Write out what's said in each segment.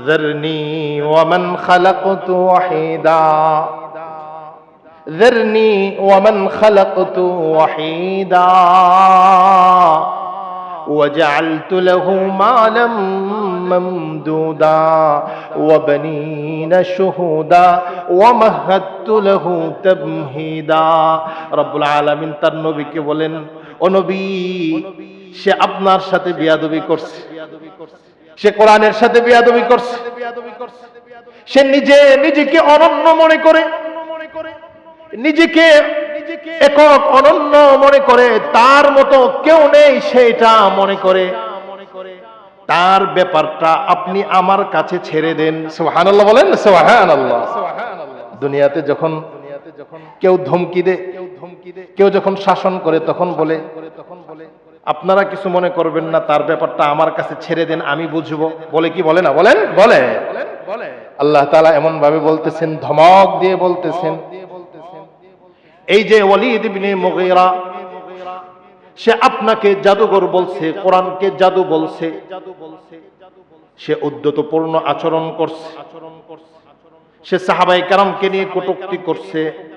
ذرني ومن خلقت وحيدا ذرني ومن خلقت وحيدا وجعلت له مالا ممدودا وبنين شهودا ومهدت له تمهيدا رب العالمين তার নবীকে বলেন ও নবী সে আপনার সাথে বিয়াদবি করছে সে কোরআনের সাথে বিয়াদবি করছে। সে নিজে নিজেকে অনন্য মনে করে। নিজেকে একক অনন্য মনে করে। তার মতো কেউ নেই সেটা মনে করে। তার ব্যাপারটা আপনি আমার কাছে ছেড়ে দেন। সোহানাল্লাহ বলেন সোহানাল্লাহ দুনিয়াতে যখন কেউ ধমকি দে কেউ যখন শাসন করে, তখন বলে আপনারা কিছু মনে করবেন না, তার ব্যাপারটা আমার কাছে ছেড়ে দেন, আমি বুঝব। বলে কি বলে না? বলেন, বলে। আল্লাহ তালা এমন ভাবে বলতেছেন, ধমক দিয়ে বলতেছেন। এই যে ওয়ালিদ ইবনে সে আপনাকে জাদুঘর বলছে, কোরআনকে জাদু বলছে। সে উদ্যতপূর্ণ আচরণ করছে। সে সাহাবাই কারামকে নিয়ে কটুক্তি করছে।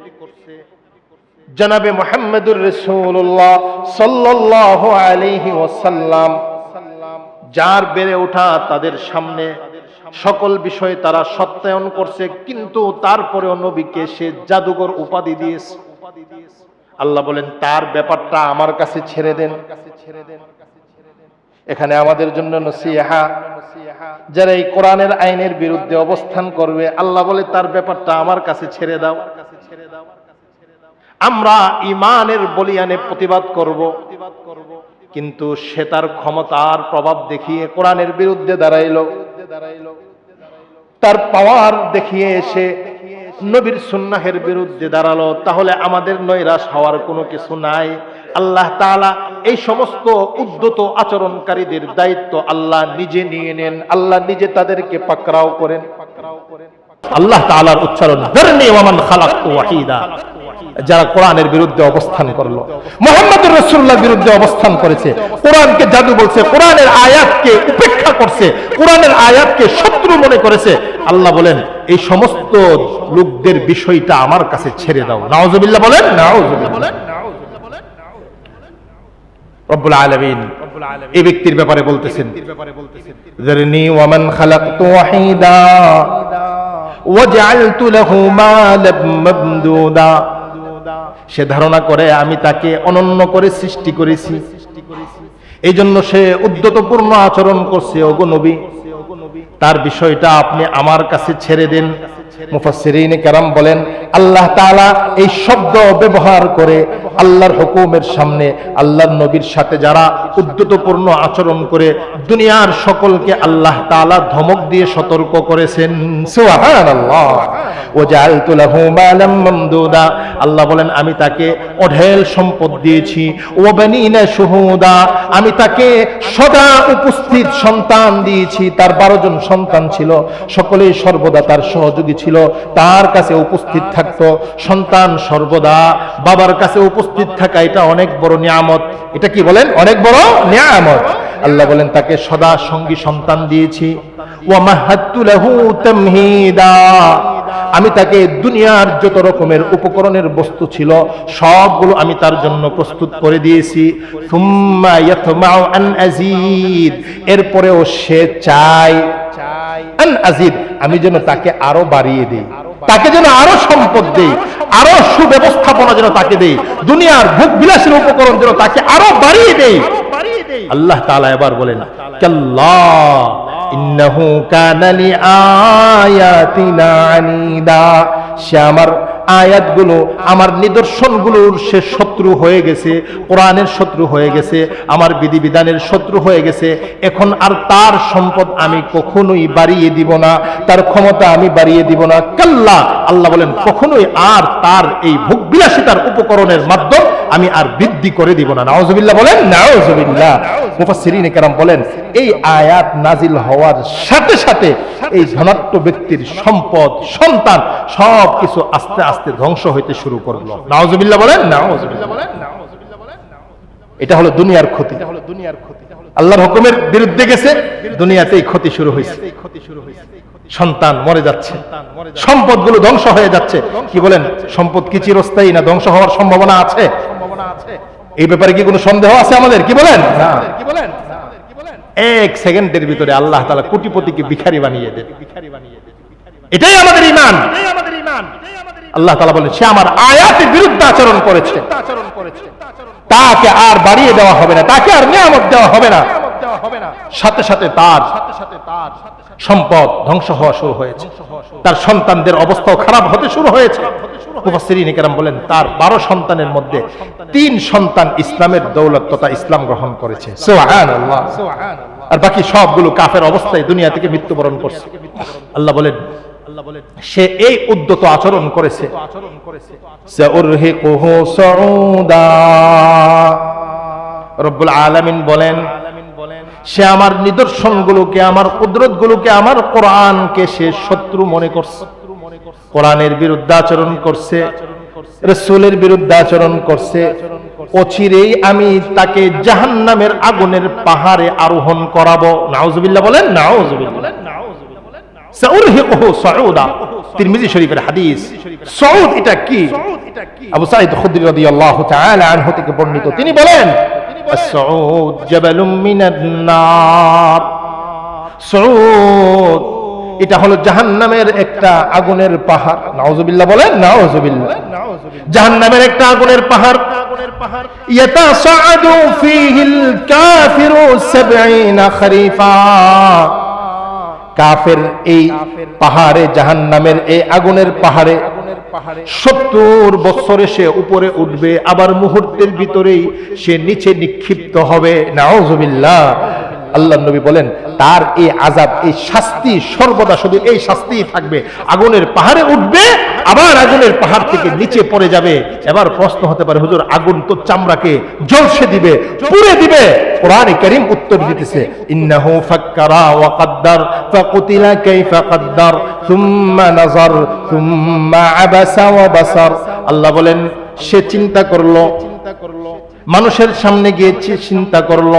জনাবে মোহাম্মদুর রসুল্লাহ সাল্লাহ আলাইহি ওয়াসাল্লাম, যার বেড়ে ওঠা তাদের সামনে সকল বিষয়ে তারা সত্যায়ন করছে, কিন্তু তারপরেও নবীকে সে জাদুঘর উপাধি দিয়েছে। আল্লাহ বলেন, তার ব্যাপারটা আমার কাছে ছেড়ে দেন। এখানে আমাদের জন্য নসিহা। যারা এই কোরআনের আইনের বিরুদ্ধে অবস্থান করবে, আল্লাহ বলে, তার ব্যাপারটা আমার কাছে ছেড়ে দাও। আমরা ইমানের বলিয়ানে প্রতিবাদ করব। কিন্তু সে তার ক্ষমতার প্রভাব দেখিয়ে কোরআনের বিরুদ্ধে দাঁড়াইল। তার পাওয়ার দেখিয়ে এসে নবীর সুন্নাহের বিরুদ্ধে দাঁড়াল। তাহলে আমাদের নৈরাশ হওয়ার কোনো কিছু নাই। আল্লাহ তাআলা এই সমস্ত উদ্যত আচরণকারীদের দায়িত্ব আল্লাহ নিজে নিয়ে নেন। আল্লাহ নিজে তাদেরকে পাকড়াও করেন। আল্লাহ তাআলার উচ্চারণ যারা কোরআনের বিরুদ্ধে অবস্থান করল। মোহাম্মদুর রসুল্লাহ বিরুদ্ধে অবস্থান করেছে। কোরআনকে জাদু বলছে, কোরআনের আয়াতকে উপেক্ষা করছে, কোরআনের আয়াতকে শত্রু মনে করেছে। আল্লাহ বলেন, এই সমস্ত লোকদের বিষয়টা আমার কাছে ছেড়ে দাও। নাওজবিল্লা বলেন নাওজবিল্লা বলেন। ব্যাপারে বলতেছেন সে ধারণা করে, আমি তাকে অনন্য করে সৃষ্টি করেছি। এই জন্য সে উদ্যতপূর্ণ আচরণ করছে, ওগো নবী। তার বিষয়টা আপনি আমার কাছে ছেড়ে দেন। কেরাম বলেন, আল্লাহ এই শব্দ ব্যবহার করে আল্লাহর হুকুমের সামনে, আল্লাহর নবীর সাথে যারা উদ্যতপূর্ণ আচরণ করে, দুনিয়ার সকলকে আল্লাহ তাআলা ধমক দিয়ে সতর্ক করেছেন। সুবহানাল্লাহ। ওয়াজআলতু লাহু মালাম মামদুদা। আল্লাহ বলেন, আমি তাকে অঢেল সম্পদ দিয়েছি। ওয়াবানিনা শুহুদা, আমি তাকে সদা উপস্থিত সন্তান দিয়েছি। তার বারো জন সন্তান ছিল, সকলেই সর্বদা তার সহযোগী ছিল। তার কাছে উপস্থিত থাকত সন্তান সর্বদা। বাবার কাছে উপস্থিত থাকা এটা অনেক বড় নিয়ামত। এটা কি বলেন? অনেক বড় নিয়ামত। আল্লাহ বলেন, তাকে সদা সঙ্গী সন্তান দিয়েছি। ওয়ামাহাত্তু লাহু তামহিদা। আমি তাকে দুনিয়ার যত রকমের উপকরণের বস্তু ছিল, সবগুলো আমি তার জন্য প্রস্তুত করে দিয়েছি। এরপরেও সে চায় আজিদ আমি যেন তাকে আরও বাড়িয়ে দিই, তাকে যেন আরও সম্পদ দেই, আরও সুব্যবস্থাপনা যেন তাকে দেই, দুনিয়ার ভোগ বিলাসের উপকরণ যেন তাকে আরও বাড়িয়ে দেই। আল্লাহ তালা এবার বলেন কাল্লাহ সে আমার সে শত্রু হয়ে গেছে, কোরআনের শত্রু হয়ে গেছে, আমার বিধিবিধানের শত্রু হয়ে গেছে। এখন আর তার সম্পদ আমি কখনোই বাড়িয়ে দিব না, তার ক্ষমতা আমি বাড়িয়ে দিব না। কাল্লা, আল্লাহ বলেন, কখনোই আর তার এই ভোগ বিলাসিতার উপকরণের মাধ্যম আমি আর বৃদ্ধি করে দিব না। নাওজবিল্লাহ বলেন নাওজবিল্লাহ মুফাসসিরিনে কেরাম বলেন এই আয়াত নাজিল হওয়ার সাথে সাথে এই ধনাত্ম ব্যক্তির সম্পদ সন্তান সব কিছু আস্তে আস্তে ধ্বংস হইতে শুরু করল। নাওজবিল্লাহ বলেন নাওজবিল্লাহ বলেন এটা হলো দুনিয়ার ক্ষতি। এটা হলো দুনিয়ার ক্ষতি। আল্লাহর হুকুমের বিরুদ্ধে গেছে দুনিয়াতেই ক্ষতি শুরু হয়েছে ক্ষতি শুরু হয়েছে সন্তান মরে যাচ্ছে। সম্পদগুলো ধ্বংস হয়ে যাচ্ছে। কি বলেন? সম্পদ কি চিরস্থায়ী না ধ্বংস হওয়ার সম্ভাবনা আছে? এই ব্যাপারে কি কোনো সন্দেহ আছে আমাদের? কি বলেন? না। এক সেকেন্ডের ভিতরে আল্লাহ তাআলা কোটিপতিকে ভিখারি বানিয়ে দেবে এটাই আমাদের ইমান আল্লাহ তালা বলেন সে আমার আয়াতের বিরুদ্ধে আচরণ করেছে। তাকে আর বাড়িয়ে দেওয়া হবে না। তাকে আর নিয়ামত দেওয়া হবে না। সাথে সাথে তার সম্পদ ধ্বংস হওয়া শুরু হয়েছে। তার সন্তানদের অবস্থাও খারাপ হতে শুরু হয়েছে। মুফাসসিরিন বলেন তার বারো সন্তানের মধ্যে তিন সন্তান ইসলামের দৌলত তথা ইসলাম গ্রহণ করেছে। আর বাকি সবগুলো কাফের অবস্থায় দুনিয়া থেকে মৃত্যুবরণ করছে। আল্লাহ বলেন সে এই উদ্যত আচরণ করেছে। রব্বুল আলামিন বলেন সে আমার নিদর্শনগুলোকে আমার কুদরতগুলোকে আমার কোরআনকে সে শত্রু মনে করছে। কোরআনের বিরুদ্ধে আচরণ করছে রসুলের বিরুদ্ধে আচরণ করছে। অচিরেই আমি তাকে জাহান্নামের আগুনের পাহাড়ে আরোহণ করাবো। নাউজুবিল্লাহ বলেন নাউজুবিল্লাহ। সাউরহিকুহু সাউদা। তিরমিজি শরীফের হাদিস। সাউদ এটা কি? আবু সাঈদ খুদরি রাদিয়াল্লাহু তাআলা আনহু থেকে বর্ণিত। তিনি বলেন السعود جبل من النار সাউদ এটা হলো জাহান্নামের একটা আগুনের পাহাড় নাউজুবিল্লাহ বলেন নাউজুবিল্লাহ জাহান্নামের একটা আগুনের পাহাড় يتصعد فيه الكافر سبعين خريفا কাফের এই পাহাড়ে জাহান্নামের এই আগুনের পাহাড়ে সত্তর বছরে সে উপরে উঠবে আবার মুহূর্তের ভিতরেই সে নিচে নিক্ষিপ্ত হবে। নাওজবিল্লাহ আল্লাহ নবী বলেন, তার এই আজাব এই শাস্তি সর্বদা শুধু এই শাস্তি থাকবে। আগুনের পাহাড়ে উঠবে, আবার আগুনের পাহাড় থেকে নিচে পড়ে যাবে। এবার প্রশ্ন হতে পারে, হুজুর, আগুন তো চামড়াকে জলসে দিবে, পুড়ে দিবে। কোরআন করিম উত্তর দিতেছে, ইন্নাহু ফাক্কারা ওয়া কাদ্দার, ফাকুতিলা কাইফা কাদ্দার, সুম্মা নাজার সুম্মা আবাসা ওয়া বাসার। আল্লাহ বলেন, সে চিন্তা করল চিন্তা করল মানুষের সামনে গিয়ে চিন্তা করল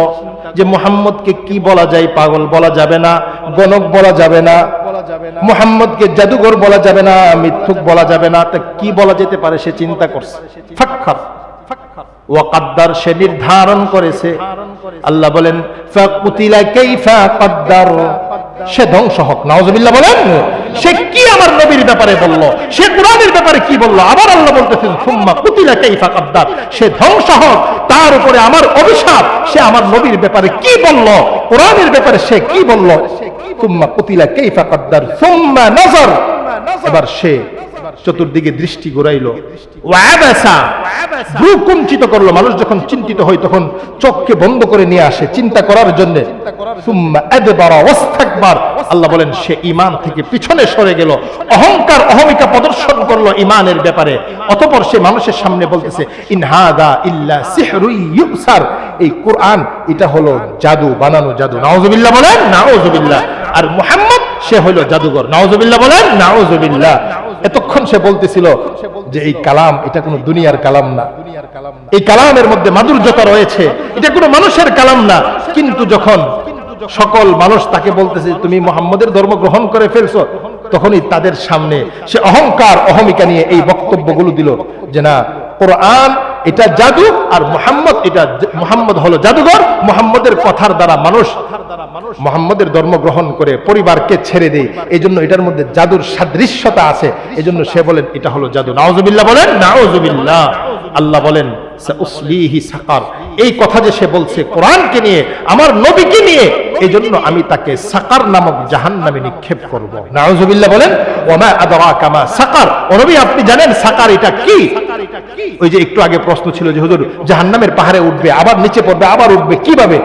যে মোহাম্মদকে কি বলা যায় পাগল বলা যাবে না গণক বলা যাবে না মোহাম্মদকে জাদুঘর বলা যাবে না মিথ্যুক বলা যাবে না তা কি বলা যেতে পারে সে চিন্তা করছে। ওয়াকাদ্দার সে নির্ধারণ করেছে। আল্লাহ বলেন ফাকুতিলা কাইফা কাদ্দার। সে ধ্বংস হক। নাউজুবিল্লাহ বলেন, সে কি আমার নবীর ব্যাপারে বলল? সে কোরআনের ব্যাপারে কি বলল? আবার আল্লাহ বলতেছেন, সুম্মা কুতিলা কাইফা কাদ্দার। সে ধ্বংস হোক, তার উপরে আমার অভিশাপ। সে আমার নবীর ব্যাপারে কি বলল? কোরআনের ব্যাপারে সে কি বলল? সুম্মা কুতিলা কাইফা কাদ্দার। সুম্মা নজর। এবার সে চতুর্দিকে দৃষ্টি ঘুরাইল। ভ্রু কুঞ্চিত করল। মানুষ যখন চিন্তিত হয় তখন চোখকে বন্ধ করে নিয়ে আসে চিন্তা করার জন্য। আল্লাহ বলেন সে ঈমান থেকে পিছনে সরে গেল। অহংকার অহমিকা প্রদর্শন করল ঈমানের ব্যাপারে। অতঃপর সে মানুষের সামনে বলতেছে ইন হাদা ইল্লা ইউসার। এই কোরআন এটা হলো জাদু বানানো জাদু। নাউজুবিল্লাহ বলেন নাউজুবিল্লাহ। আর মুহাম্মদ সে হলো জাদুঘর। নাউজুবিল্লাহ বলেন নাউজুবিল্লাহ। এতক্ষণ সে বলতেছিল যে এই কালাম, এটা কোনো দুনিয়ার কালাম না। এই কালামের মধ্যে মাধুর্যতা রয়েছে। এটা কোনো মানুষের কালাম না। কিন্তু যখন সকল মানুষ তাকে বলতেছে, তুমি মোহাম্মদের ধর্ম গ্রহণ করে ফেলছো, তখনই তাদের সামনে সে অহংকার, অহমিকা নিয়ে এই বক্তব্যগুলো দিল যে না, কোরআন এটা জাদু আর মোহাম্মদ এটা মোহাম্মদ হলো জাদুঘর, মোহাম্মদের কথার দ্বারা মানুষ মোহাম্মদের ধর্ম গ্রহণ করে পরিবারকে ছেড়ে দেয়। এই জন্য এটার মধ্যে জাদুর সাদৃশ্যতা আছে। এই জন্য সে বলেন, এটা হলো জাদু। নাওজুবিল্লাহ বলেন নাওজুবিল্লাহ আল্লাহ বলেন সাকার। এই কথা যে সে বলছে কোরআনকে নিয়ে, আমার নবীকে নিয়ে এই জন্য আমি তাকে সাকার নামক জাহান নামে নিক্ষেপ করব। নাওজুবিল্লাহ বলেন ওমা আদরা কামা সাকার। ও নবী, আপনি জানেন সাকার এটা কি? ওই যে একটু আগে প্রশ্ন ছিল যে, হুজুর, জাহান্নামের পাহাড়ে উঠবে, আবার নিচে পড়বে, আবার উঠবে, কীভাবে?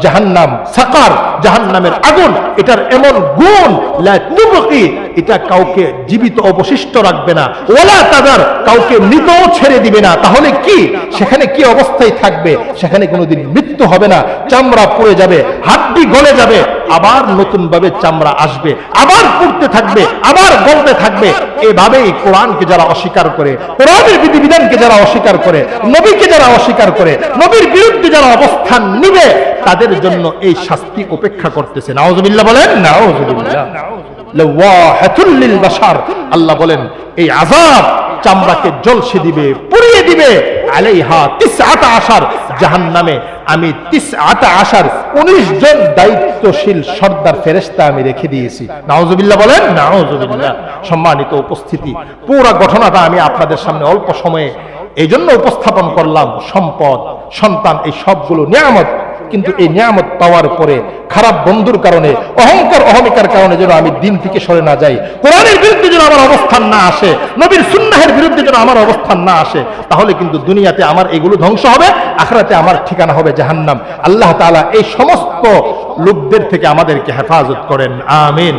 জাহান্নাম সাকার, জাহান্নামের আগুন, এটার এমন গুণ এটা কাউকে জীবিত অবশিষ্ট রাখবে না। ওলা তাদার, কাউকে মৃতও ছেড়ে দিবে না। তাহলে কি? সেখানে কি অবস্থায় থাকবে? সেখানে কোনোদিন কিন্তু হবে না, চামড়া পুড়ে যাবে, হাড্ডি গলে যাবে, আবার নতুন ভাবে চামড়া আসবে, আবার পুড়তে থাকবে, আবার গলতে থাকবে। এভাবেই কোরআনকে যারা অস্বীকার করে, কোরআনের বিধিবিধানকে যারা অস্বীকার করে, নবীকে যারা অস্বীকার করে, নবীর বিরুদ্ধে যারা অবস্থান নিবে, তাদের জন্য এই শাস্তি অপেক্ষা করতেছে। নাওজবিল্লাহ বলেন লাওয়াহাতুল আল্লাহ বলেন, এই আযাব চামড়াকে জলসে দিবে, পুড়িয়ে দিবে। আলাইহা তিসআতা আশার। জাহান্নামে আমি তিসআতা আশার 19 জন দায়িত্বশীল সর্দার ফেরেস্তা আমি রেখে দিয়েছি। নাওজবিল্লা বলেন? নাওজবিল্লা সম্মানিত উপস্থিতি। পুরা ঘটনাটা আমি আপনাদের সামনে অল্প সময়ে এই জন্য উপস্থাপন করলাম। সম্পদ, সন্তান, এই সবগুলো নিয়ামত কিন্তু এই নিয়ামত পাওয়ার পরে খারাপ বন্ধুর কারণে, অহংকার অহমিকার কারণে যেন আমি দিন থেকে সরে না যাই। কোরআনের বিরুদ্ধে যেন আমার অবস্থান না আসে, নবীর সুন্নাহের বিরুদ্ধে যেন আমার অবস্থান না আসে, তাহলে কিন্তু দুনিয়াতে আমার এগুলো ধ্বংস হবে, আখরাতে আমার ঠিকানা হবে জাহান্নাম। আল্লাহ তালা এই সমস্ত লোকদের থেকে আমাদেরকে হেফাজত করেন। আমিন।